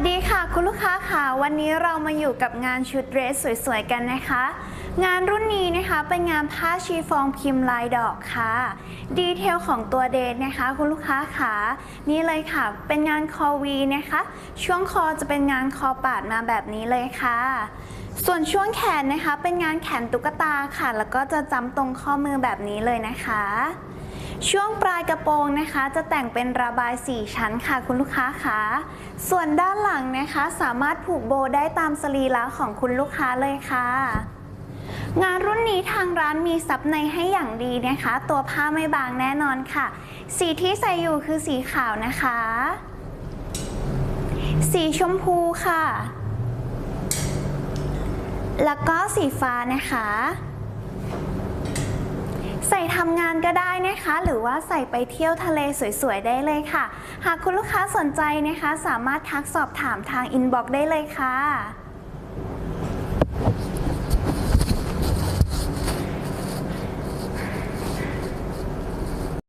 สดีค่ะ คุณลูกค้าค่ะ วันนี้เรามาอยู่กับงานชุดเดรสสวยๆกันนะคะ งานรุ่นนี้นะคะเป็นงานผ้าชีฟองพิมพ์ลายดอกค่ะ ดีเทลของตัวเดรสนะคะ คุณลูกค้าค่ะ นี่เลยค่ะ เป็นงานคอวีนะคะ ช่วงคอจะเป็นงานคอปาดมาแบบนี้เลยค่ะ ส่วนช่วงแขนนะคะ เป็นงานแขนตุ๊กตาค่ะ แล้วก็จะจำตรงข้อมือแบบนี้เลยนะคะ ช่วงปลายกระโปรงนะคะ จะแต่งเป็นระบาย 4 ชั้นค่ะคุณลูกค้าคะส่วนด้านหลังนะคะสามารถผูกโบได้ตามสรีระของคุณลูกค้าเลยค่ะ งานรุ่นนี้ทางร้านมีซับในให้อย่างดีนะคะ ตัวผ้าไม่บางแน่นอนค่ะ สีที่ใส่อยู่คือสีขาวนะคะ สีชมพูค่ะ แล้วก็สีฟ้านะคะ ใส่ทำงานก็ได้นะคะ หรือว่าใส่ไปเที่ยวทะเลสวยๆได้เลยค่ะ หากคุณลูกค้าสนใจนะคะ สามารถทักสอบถามทางอินบ็อกซ์ได้เลยค่ะ